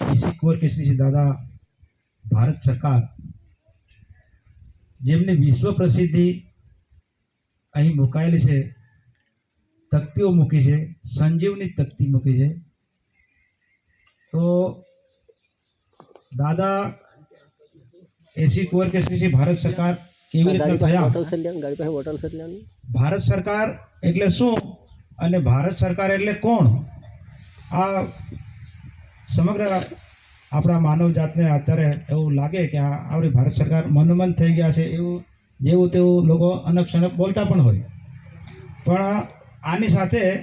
EC કુંવર કેસરીસિંહ દાદા ભારત સરકાર જેમની વિશ્વ પ્રસિદ્ધિ અહીં મુકાયેલી છે તકતીઓ મૂકી છે સંજીવની તકતી મૂકી છે. તો દાદા એસી કુંવર કેસરીસિંહ ભારત સરકાર કેવી રીતે થયા? ભારત સરકાર એટલે શું? અને ભારત સરકાર એટલે કોણ? આ સમગ્ર આપણા માનવ જાતને અત્યારે એવું લાગે કે આપણી ભારત સરકાર મનોમન થઈ ગયા છે એવું જેવું તેવું લોકો અનક્ષણ બોલતા પણ હોય. પણ આની સાથે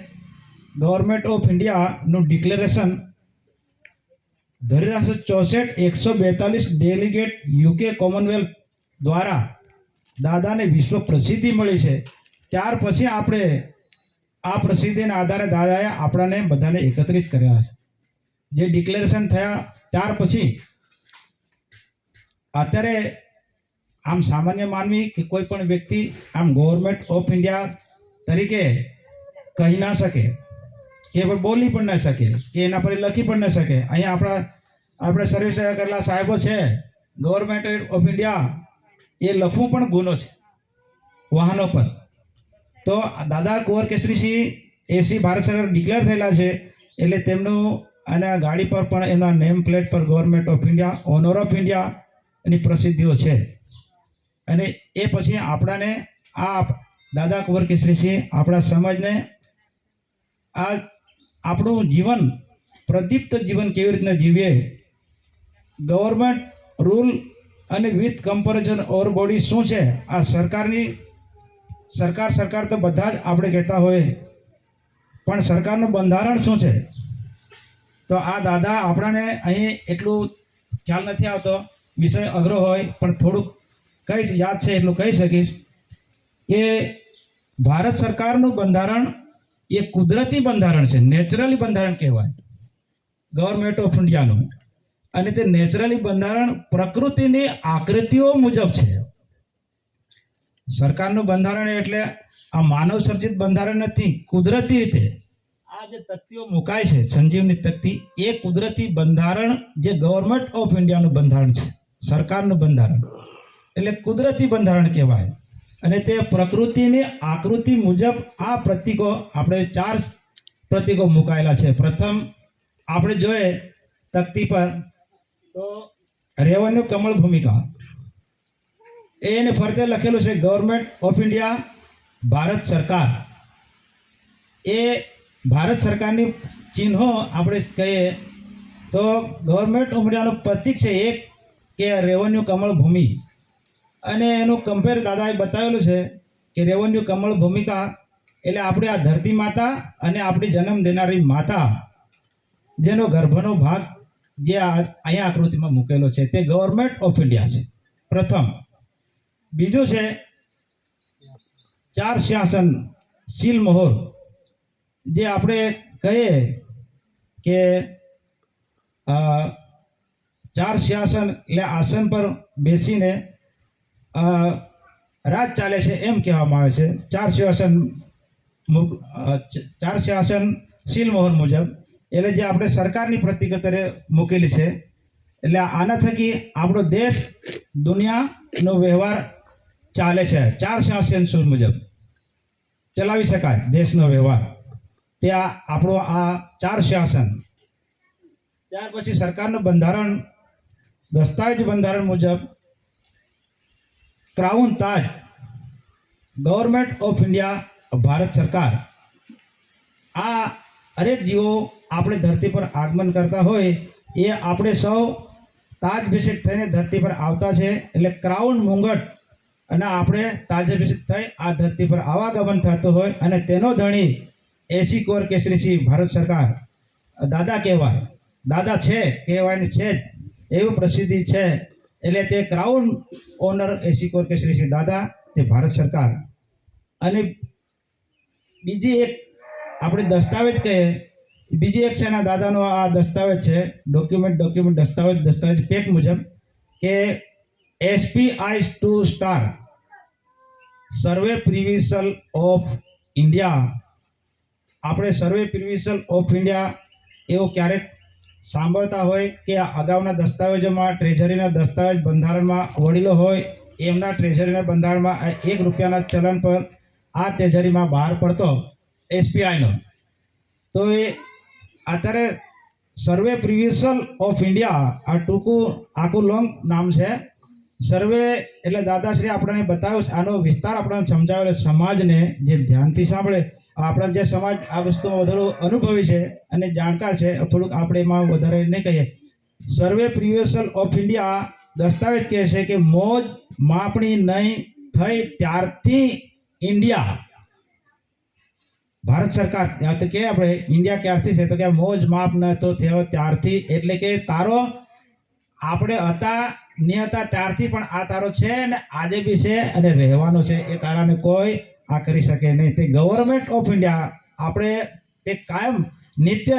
ગવર્મેન્ટ ઓફ ઇન્ડિયાનું ડિક્લેરેશન ધરી ચોસઠ એકસો બેતાલીસ ડેલિગેટ યુકે કોમનવેલ્થ દ્વારા દાદાને વિશ્વ પ્રસિદ્ધિ મળી છે. ત્યાર પછી આપણે આ પ્રસિદ્ધિના આધારે દાદાએ આપણાને બધાને એકત્રિત કર્યા છે. જે ડિક્લેરેશન થયા, ત્યાર પછી અત્યારે આમ સામાન્ય માનવી કે કોઈ પણ વ્યક્તિ આમ ગવર્મેન્ટ ઓફ ઇન્ડિયા તરીકે કહી ના શકે, કે પર બોલી પણ ન શકે, કે એના પર લખી પણ ન શકે. અહીંયા આપણા, આપણે સર્વિસ કરેલા સાહેબો છે ગવર્મેન્ટ ઓફ ઇન્ડિયા એ લખવું પણ ગુનો છે, વાહનો પર. તો દાદા કુંવર કેસરીસિંહ એસી ભારત સરકાર ડિક્લેર થયેલા છે, એટલે તેમનું અને આ ગાડી પર પણ એના નેમ પ્લેટ પર government of India owner of India એની પ્રસિદ્ધિઓ છે. અને એ પછી આપણાને આ દાદા કુંવર કેસરીસિંહ આપણા સમાજને આ આપણું જીવન, પ્રદીપ્ત જીવન કેવી રીતના જીવીએ? ગવર્મેન્ટ રૂલ અને વિથ કમ્પેરિઝન ઓવર બોડી શું છે? આ સરકારની, સરકાર સરકાર તો બધા જ આપણે કહેતા હોય. પણ સરકારનું બંધારણ શું છે? તો આ દાદા આપણાને અહીં એટલું ખ્યાલ નથી આવતો, વિષય અઘરો હોય, પણ થોડુંક કહીશ યાદ છે એટલું કહી શકીશ કે ભારત સરકારનું બંધારણ એ કુદરતી બંધારણ છે, નેચરલી બંધારણ કહેવાય ગવર્મેન્ટ ઓફ ઇન્ડિયાનું અને તે નેચરલી બંધારણ પ્રકૃતિની આકૃતિઓ મુજબ છે. સરકારનું બંધારણ એટલે આ માનવ સર્જિત બંધારણ નથી, કુદરતી રીતે. આ જે તકતીઓ મુકાય છે, સંજીવની તકતી એ કુદરતી બંધારણ જે ગવર્મેન્ટ ઓફ ઇન્ડિયાનું બંધારણ છે, સરકારનું બંધારણ. એટલે કુદરતી બંધારણ કહેવાય. અને તે પ્રકૃતિની આકૃતિ મુજબ આ પ્રતીકો આપણે ચાર પ્રતીકો મુકાયેલા છે. પ્રથમ, આપણે જોઈએ તકતી પર, તો રેવન્યુ કમળ ભૂમિકા. એને ફરતે લખેલું છે ગવર્મેન્ટ ઓફ ઇન્ડિયા ભારત સરકાર. એ ભારત સરકારની ચિહ્નો આપણે કહીએ તો ગવર્મેન્ટ ઓફ ઇન્ડિયાનું પ્રતિક છે એક કે રેવન્યુ કમળ ભૂમિ. અને એનું કમ્પેર દાદાએ બતાવેલું છે કે રેવન્યુ કમળ ભૂમિકા એટલે આપણી આ ધરતી માતા અને આપણી જન્મ દેનારી માતા, જેનો ગર્ભનો ભાગ જે અહીંયા આકૃતિમાં મૂકેલો છે તે ગવર્મેન્ટ ઓફ ઇન્ડિયા છે. પ્રથમ. બીજું છે ચાર શાસન સીલ મોહર. જે આપણે કહીએ કે ચાર શાસન એટલે આસન પર બેસીને રાજ ચાલે છે એમ કહેવામાં આવે છે. ચાર ચ- ચાર શાસન શીલ મોહર મુજબ એટલે જે આપણે સરકારની પ્રતિક અત્યારે મૂકેલી છે. એટલે આના થકી આપણો દેશ, દુનિયાનો વ્યવહાર ચાલે છે. ચાર શાસન સૂર મુજબ ચલાવી શકાય દેશનો વ્યવહાર. તે આ આપણો આ ચાર શાસન. ત્યાર પછી સરકારનું બંધારણ, દસ્તાવેજ બંધારણ મુજબ ક્રાઉન તાજ ગવર્મેન્ટ ઓફ ઇન્ડિયા ભારત સરકાર. આ હરેક જીવો આપણે ધરતી પર આગમન કરતા હોય એ આપણે સૌ તાજભિષેક થઈને ધરતી પર આવતા છે. એટલે ક્રાઉન મુંગટ અને આપણે તાજભિષેક થઈ આ ધરતી પર આવાગમન થતું હોય અને તેનો ધણી એસી કોર કેસરીસિંહ ભારત સરકાર. દાદા કહેવાય. દાદા છે કહેવાય છે જ. એવું પ્રસિદ્ધિ છે. એટલે તે ક્રાઉન ઓનર એસી કોર કેસરીસિંહ દાદા, તે ભારત સરકાર. અને બીજી એક આપણે દસ્તાવેજ કહીએ. બીજી એક છે એના દાદાનો આ દસ્તાવેજ છે. ડોક્યુમેન્ટ ડોક્યુમેન્ટ દસ્તાવેજ દસ્તાવેજ, પેક મુજબ કે એસપી આઈસ ટુ સ્ટાર સર્વે પ્રિવિસલ ઓફ ઇન્ડિયા આપણે સર્વે પ્રિવિસલ ઓફ ઇન્ડિયા એવો ક્યારેક સાંભળતા હોય કે અગાઉના દસ્તાવેજોમાં ટ્રેઝરીના દસ્તાવેજ બંધારણમાં વડીલો હોય, એમના ટ્રેઝરીના બંધારણમાં એક રૂપિયાના ચલણ પર આ ટ્રેઝરીમાં બહાર પડતો એસપીઆઈનો તો એ અત્યારે સર્વે પ્રિવિઝન ઓફ ઇન્ડિયા આ ટૂંકું, આખું લોંગ નામ છે. સર્વે એટલે દાદાશ્રી આપણને બતાવ્યું છે, આનો વિસ્તાર આપણને સમજાવેલો સમાજને જે ધ્યાનથી સાંભળે આપણા જે સમાજ આ વસ્તુમાં વધારે અનુભવી છે અને જાણકાર છે થોડુંક આપણે એમાં વધારે નહીં કહીએ. સર્વે પ્રિવેશન ઓફ ઇન્ડિયા દસ્તાવેજ કહે છે કે મોજ માપણી નહીં થઈ ત્યારથી ઇન્ડિયા. ભારત સરકાર તો કે આપણે ઇન્ડિયા ક્યારથી છે? તો કે મોજ માપ ન તો થયો ત્યારથી, એટલે કે તારો આપણે હતા ને હતા ત્યારથી પણ આ તારો છે ને આજે બી છે અને રહેવાનો છે, એ તારાને કોઈ આ કરી શકે નહીં. તે ગવર્મેન્ટ ઓફ ઇન્ડિયા આપણે તે કાયમ નિત્ય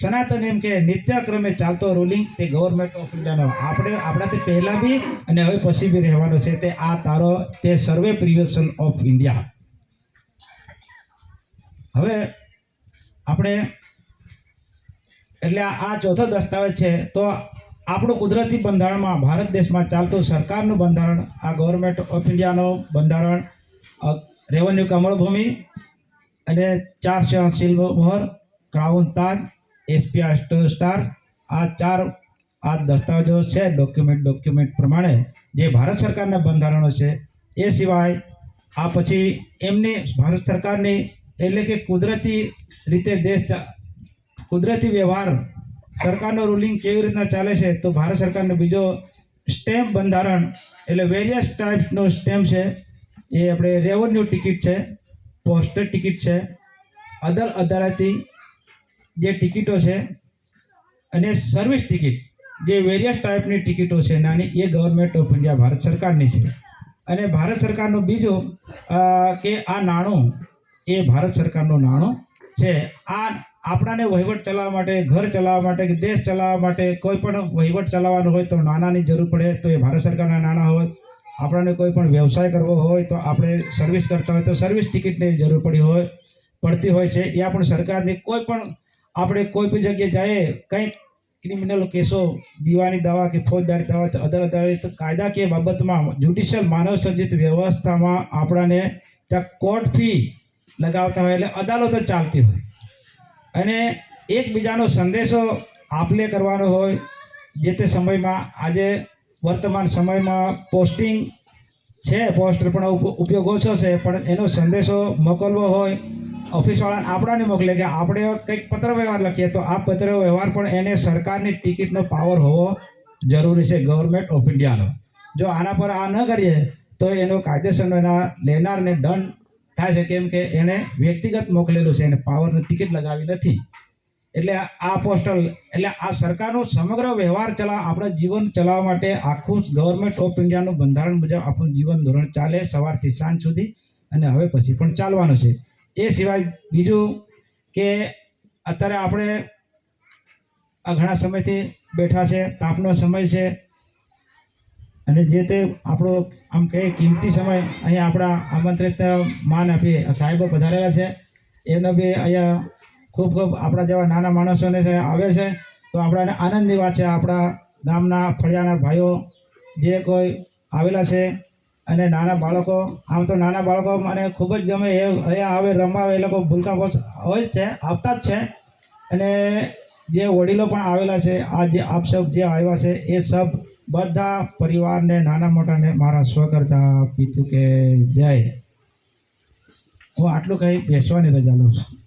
સનાતન એમ કે નિત્ય ક્રમે ચાલતો રૂલિંગ તે ગવર્મેન્ટ ઓફ ઇન્ડિયાનો આપણે, આપણાથી પહેલાં બી અને હવે પછી બી રહેવાનો છે. તે આ તારો, તે સર્વે પ્રિવેશન ઓફ ઇન્ડિયા હવે આપણે, એટલે આ ચોથો દસ્તાવેજ છે. તો આપણું કુદરતી બંધારણમાં, ભારત દેશમાં ચાલતું સરકારનું બંધારણ, આ ગવર્મેન્ટ ઓફ ઇન્ડિયાનું બંધારણ રેવન્યુ કમળભૂમિ અને ચાર સિલ્વર મોહર, ક્રાઉન તાજ એસપીઆર સ્ટાર. આ ચાર, આ દસ્તાવેજો છે, ડોક્યુમેન્ટ ડોક્યુમેન્ટ પ્રમાણે જે ભારત સરકારના બંધારણો છે, એ સિવાય આ પછી એમની ભારત સરકારની એટલે કે કુદરતી રીતે દેશ કુદરતી વ્યવહાર સરકારનો રૂલિંગ કેવી રીતના ચાલે છે, તો ભારત સરકારનો બીજો સ્ટેમ્પ બંધારણ એટલે વેરિયસ ટાઈપ્સનો સ્ટેમ્પ છે એ આપણે રેવન્યુ ટિકિટ છે, પોસ્ટર ટિકિટ છે, અદર અદાલતી જે ટિકિટો છે, અને સર્વિસ ટિકિટ, જે વેરિયસ ટાઈપની ટિકિટો છે, નાની એ ગવર્મેન્ટ ઓફ ઇન્ડિયા ભારત સરકારની છે. અને ભારત સરકારનું બીજું કે આ નાણું, એ ભારત સરકારનું નાણું છે. આ આપણાને વહીવટ ચલાવવા માટે, ઘર ચલાવવા માટે કે દેશ ચલાવવા માટે કોઈ પણ વહીવટ ચલાવવાનો હોય તો નાણાંની જરૂર પડે, તો એ ભારત સરકારના નાણાં હોય આપણને કોઈ પણ વ્યવસાય કરવો હોય તો આપણે સર્વિસ કરતા હોય તો સર્વિસ ટિકિટની જરૂર પડી હોય, પડતી હોય છે. એ પણ સરકારની કોઈ પણ આપણે કોઈ પણ જગ્યાએ જઈએ, કંઈક ક્રિમિનલ કેસો, દીવાની દવા કે ફોજદારી દવા અદાલત અદાલત કાયદાકીય બાબતમાં જ્યુડિશિયલ માનવ સર્જિત વ્યવસ્થામાં આપણાને ત્યાં કોર્ટ ફી લગાવતા હોય એટલે અદાલતો ચાલતી હોય. અને એકબીજાનો સંદેશો આપલે કરવાનો હોય, જે તે સમયમાં આજે વર્તમાન સમયમાં પોસ્ટિંગ છે પોસ્ટર પણ ઉપયોગ ઓછો છે, પણ એનો સંદેશો મોકલવો હોય ઓફિસવાળા આપણાને મોકલે કે આપણે કંઈક પત્ર વ્યવહાર લખીએ, તો આ પત્ર વ્યવહાર પણ એને સરકારની ટિકિટનો પાવર હોવો જરૂરી છે, ગવર્મેન્ટ ઓફ ઇન્ડિયાનો. જો આના પર આ ન કરીએ, તો એનો કાયદેસરનો એના લેનારને દંડ થાય છે, કેમ કે એણે વ્યક્તિગત મોકલેલું છે, એને પાવરની ટિકિટ લગાવી નથી. એટલે આ પોસ્ટલ એટલે આ સરકારનો સમગ્ર વ્યવહાર ચલાવ આપણા જીવન ચલાવવા માટે આખું ગવર્મેન્ટ ઓફ ઇન્ડિયાનું બંધારણ મુજબ આપણું જીવન ધોરણ ચાલે સવારથી સાંજ સુધી અને હવે પછી પણ ચાલવાનું છે. એ સિવાય બીજું કે અત્યારે આપણે આ ઘણા સમયથી બેઠા છે, તાપનો સમય છે અને જે તે આપણો આમ કહે કિંમતી સમય અહીંયા આપણા આમંત્રિત માન આપીએ, સાહેબો પધારેલા છે. એનો બી અહીંયા ખૂબ ખૂબ આપણા જેવા નાના માણસોને આવે છે. તો આપણાને આનંદની વાત છે, આપણા ગામના ફળિયાના ભાઈઓ જે કોઈ આવેલા છે અને નાના બાળકો, આમ તો નાના બાળકો મને ખૂબ જ ગમે એ અહીંયા આવે, રમવા, એ લોકો ભૂલકા બોસ હોય છે આવતા જ છે. અને જે વડીલો પણ આવેલા છે, આ જે આપ સૌ જે આવ્યા છે, એ સબ બધા પરિવારને, નાના મોટાને મારા સ્વ કરતા પિતુ કે જય. હું આટલું કહી બેસવાની રજા લઉં છું.